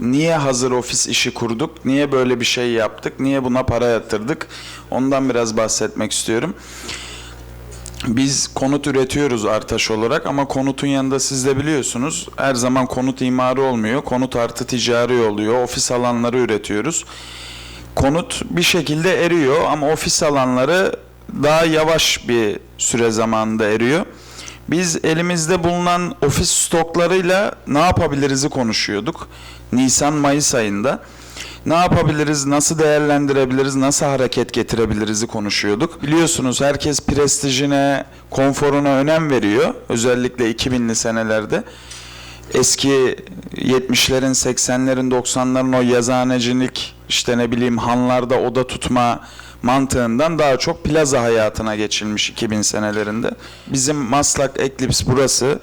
Niye hazır ofis işi kurduk? Niye böyle bir şey yaptık? Niye buna para yatırdık? Ondan biraz bahsetmek istiyorum. Biz konut üretiyoruz Artaş olarak ama konutun yanında siz de biliyorsunuz her zaman konut imarı olmuyor. Konut artı ticari oluyor. Ofis alanları üretiyoruz. Konut bir şekilde eriyor ama ofis alanları daha yavaş bir süre zamanında eriyor. Biz elimizde bulunan ofis stoklarıyla ne yapabiliriz'i konuşuyorduk. Nisan-Mayıs ayında. Ne yapabiliriz, nasıl değerlendirebiliriz, nasıl hareket getirebiliriz'i konuşuyorduk. Biliyorsunuz herkes prestijine, konforuna önem veriyor. Özellikle 2000'li senelerde. Eski 70'lerin, 80'lerin, 90'ların o yazanecilik, işte ne bileyim hanlarda oda tutma mantığından daha çok plaza hayatına geçilmiş 2000 senelerinde. Bizim Maslak Eclipse burası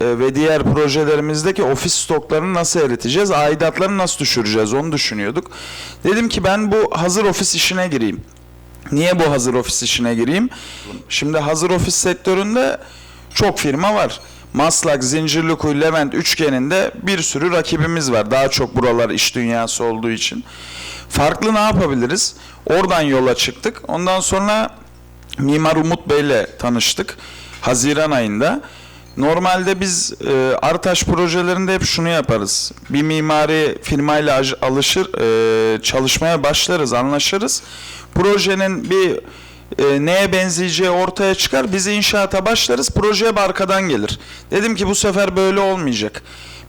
e, ve diğer projelerimizdeki ofis stoklarını nasıl eriteceğiz, aidatlarını nasıl düşüreceğiz onu düşünüyorduk. Dedim ki ben bu hazır ofis işine gireyim. Niye bu hazır ofis işine gireyim? Şimdi hazır ofis sektöründe çok firma var. Maslak, Zincirlikuyu, Levent üçgeninde bir sürü rakibimiz var. Daha çok buralar iş dünyası olduğu için. Farklı ne yapabiliriz? Oradan yola çıktık. Ondan sonra Mimar Umut Bey'le tanıştık. Haziran ayında. Normalde biz e, Artaş projelerinde hep şunu yaparız. Bir mimari firmayla alışır, e, çalışmaya başlarız, anlaşırız. Projenin bir e, neye benzeyeceği ortaya çıkar. Biz inşaata başlarız, projeye arkadan gelir. Dedim ki bu sefer böyle olmayacak.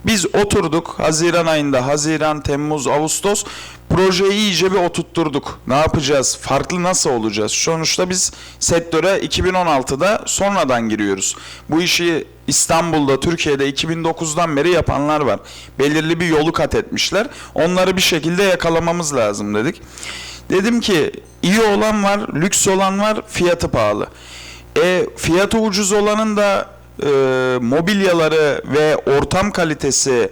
Biz oturduk Haziran ayında, Haziran, Temmuz, Ağustos projeyi iyice bir oturtturduk. Ne yapacağız? Farklı nasıl olacağız? Sonuçta biz sektöre 2016'da sonradan giriyoruz. Bu işi İstanbul'da, Türkiye'de 2009'dan beri yapanlar var. Belirli bir yolu kat etmişler. Onları bir şekilde yakalamamız lazım dedik. Dedim ki iyi olan var, lüks olan var, fiyatı pahalı. E fiyatı ucuz olanın da e, mobilyaları ve ortam kalitesi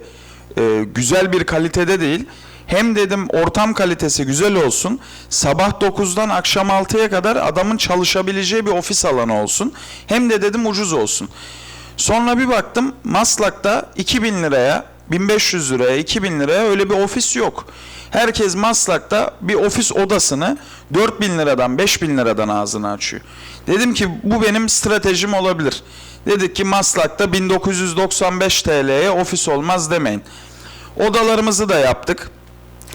e, güzel bir kalitede değil. Hem dedim ortam kalitesi güzel olsun. Sabah 9'dan akşam 6'ya kadar adamın çalışabileceği bir ofis alanı olsun. Hem de dedim ucuz olsun. Sonra bir baktım Maslak'ta 2000 liraya, 1500 liraya, 2000 liraya öyle bir ofis yok. Herkes Maslak'ta bir ofis odasını 4000 liradan, 5000 liradan ağzını açıyor. Dedim ki bu benim stratejim olabilir. Dedik ki Maslak'ta 1995 TL'ye ofis olmaz demeyin. Odalarımızı da yaptık.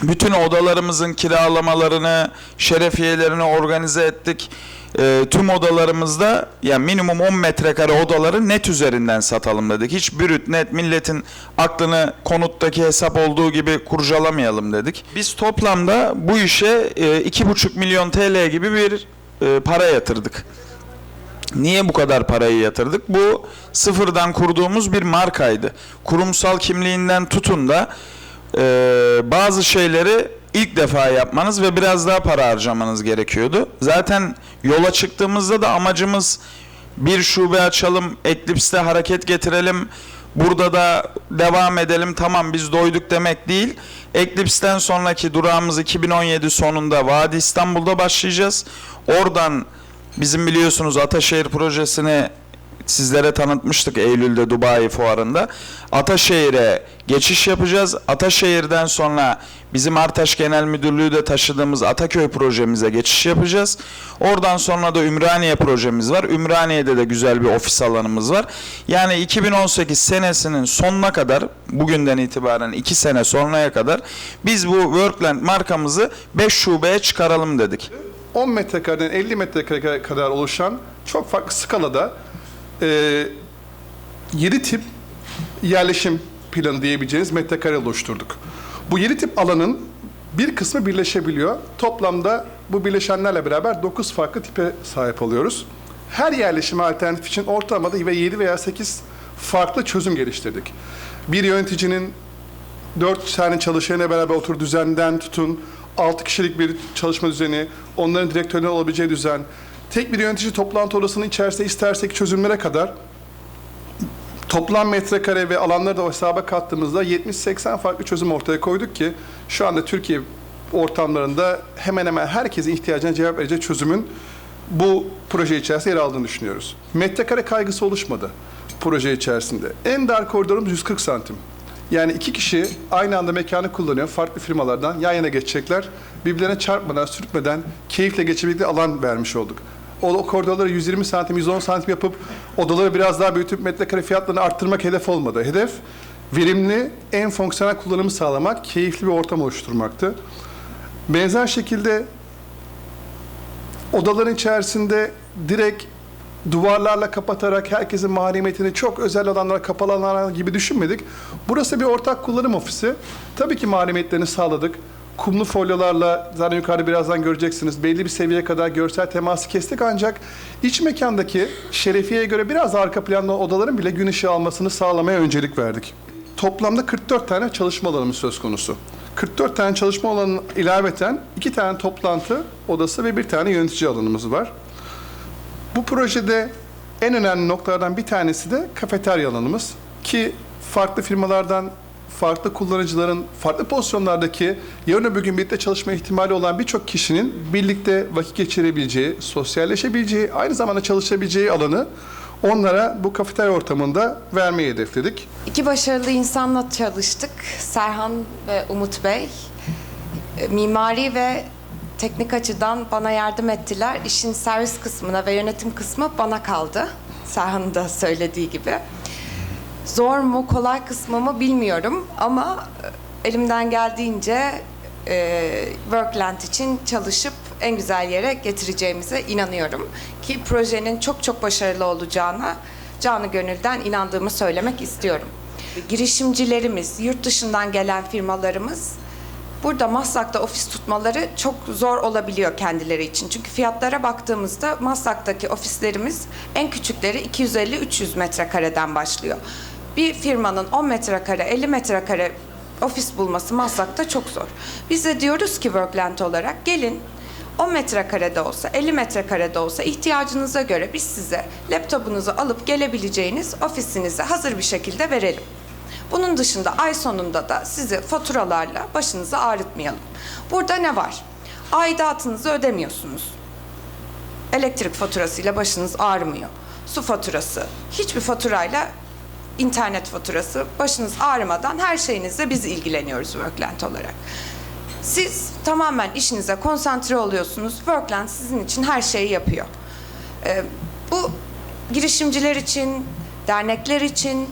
Bütün odalarımızın kiralamalarını, şerefiyelerini organize ettik. Ee, tüm odalarımızda yani minimum 10 metrekare odaları net üzerinden satalım dedik. Hiç brüt net milletin aklını konuttaki hesap olduğu gibi kurcalamayalım dedik. Biz toplamda bu işe e, 2,5 milyon TL gibi bir e, para yatırdık. Niye bu kadar parayı yatırdık? Bu sıfırdan kurduğumuz bir markaydı. Kurumsal kimliğinden tutun da e, bazı şeyleri ilk defa yapmanız ve biraz daha para harcamanız gerekiyordu. Zaten yola çıktığımızda da amacımız bir şube açalım, Eclipse'de hareket getirelim, burada da devam edelim, tamam biz doyduk demek değil. Eclipse'den sonraki durağımız 2017 sonunda Vadi İstanbul'da başlayacağız. Oradan bizim biliyorsunuz Ataşehir projesini sizlere tanıtmıştık Eylül'de Dubai fuarında. Ataşehir'e geçiş yapacağız. Ataşehir'den sonra bizim Artaş Genel Müdürlüğü de taşıdığımız Ataköy projemize geçiş yapacağız. Oradan sonra da Ümraniye projemiz var. Ümraniye'de de güzel bir ofis alanımız var. Yani 2018 senesinin sonuna kadar bugünden itibaren 2 sene sonraya kadar biz bu Workland markamızı 5 şubeye çıkaralım dedik. 10 metrekareden 50 metrekare kadar oluşan çok farklı skalada e, 7 tip yerleşim planı diyebileceğiniz metrekare oluşturduk. Bu 7 tip alanın bir kısmı birleşebiliyor. Toplamda bu birleşenlerle beraber 9 farklı tipe sahip oluyoruz. Her yerleşim alternatif için ortalamada ve 7 veya 8 farklı çözüm geliştirdik. Bir yöneticinin 4 tane çalışanla beraber otur düzenden tutun, 6 kişilik bir çalışma düzeni, onların direktörler olabileceği düzen, tek bir yönetici toplantı odasının içerisinde istersek çözümlere kadar toplam metrekare ve alanları da hesaba kattığımızda 70-80 farklı çözüm ortaya koyduk ki şu anda Türkiye ortamlarında hemen hemen herkesin ihtiyacına cevap verecek çözümün bu proje içerisinde yer aldığını düşünüyoruz. Metrekare kaygısı oluşmadı proje içerisinde. En dar koridorumuz 140 santim. Yani iki kişi aynı anda mekanı kullanıyor. Farklı firmalardan yan yana geçecekler. Birbirlerine çarpmadan, sürtmeden keyifle geçebilecekleri alan vermiş olduk. O, o koridorları 120 santim, 110 santim yapıp odaları biraz daha büyütüp metrekare fiyatlarını arttırmak hedef olmadı. Hedef verimli, en fonksiyonel kullanımı sağlamak, keyifli bir ortam oluşturmaktı. Benzer şekilde odaların içerisinde direkt duvarlarla kapatarak herkesin mahremiyetini çok özel alanlara, kapalı alanlar gibi düşünmedik. Burası bir ortak kullanım ofisi. Tabii ki mahremiyetlerini sağladık. Kumlu folyolarla zaten yukarıda birazdan göreceksiniz. Belli bir seviyeye kadar görsel teması kestik ancak iç mekandaki şerefiyeye göre biraz arka planda odaların bile gün ışığı almasını sağlamaya öncelik verdik. Toplamda 44 tane çalışma alanımız söz konusu. 44 tane çalışma alanı ilaveten iki tane toplantı odası ve bir tane yönetici alanımız var. Bu projede en önemli noktalardan bir tanesi de kafeterya alanımız ki farklı firmalardan farklı kullanıcıların farklı pozisyonlardaki yarın öbür gün birlikte çalışma ihtimali olan birçok kişinin birlikte vakit geçirebileceği, sosyalleşebileceği, aynı zamanda çalışabileceği alanı onlara bu kafeterya ortamında vermeyi hedefledik. İki başarılı insanla çalıştık. Serhan ve Umut Bey. Mimari ve teknik açıdan bana yardım ettiler. İşin servis kısmına ve yönetim kısmı bana kaldı. Serhan'ın da söylediği gibi. Zor mu, kolay kısmı mı bilmiyorum ama e, elimden geldiğince e, Workland için çalışıp en güzel yere getireceğimize inanıyorum. Ki projenin çok çok başarılı olacağına canı gönülden inandığımı söylemek istiyorum. Girişimcilerimiz, yurt dışından gelen firmalarımız burada Maslak'ta ofis tutmaları çok zor olabiliyor kendileri için. Çünkü fiyatlara baktığımızda Maslak'taki ofislerimiz en küçükleri 250-300 metrekareden başlıyor. Bir firmanın 10 metrekare, 50 metrekare ofis bulması Maslak'ta çok zor. Biz de diyoruz ki Workland olarak gelin 10 metrekarede olsa, 50 metrekarede olsa ihtiyacınıza göre biz size laptopunuzu alıp gelebileceğiniz ofisinizi hazır bir şekilde verelim. Bunun dışında ay sonunda da sizi faturalarla başınızı ağrıtmayalım. Burada ne var? Aidatınızı ödemiyorsunuz. Elektrik faturasıyla başınız ağrımıyor. Su faturası, hiçbir faturayla internet faturası başınız ağrımadan her şeyinizle biz ilgileniyoruz Workland olarak. Siz tamamen işinize konsantre oluyorsunuz. Workland sizin için her şeyi yapıyor. Ee, bu girişimciler için, dernekler için,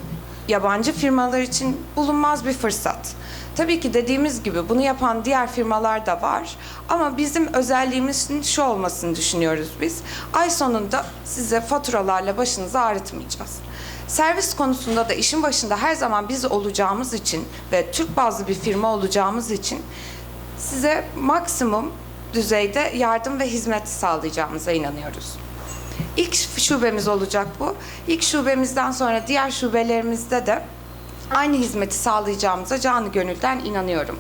yabancı firmalar için bulunmaz bir fırsat. Tabii ki dediğimiz gibi bunu yapan diğer firmalar da var ama bizim özelliğimizin şu olmasını düşünüyoruz biz. Ay sonunda size faturalarla başınızı ağrıtmayacağız. Servis konusunda da işin başında her zaman biz olacağımız için ve Türk bazlı bir firma olacağımız için size maksimum düzeyde yardım ve hizmet sağlayacağımıza inanıyoruz. İlk şubemiz olacak bu. İlk şubemizden sonra diğer şubelerimizde de aynı hizmeti sağlayacağımıza canı gönülden inanıyorum.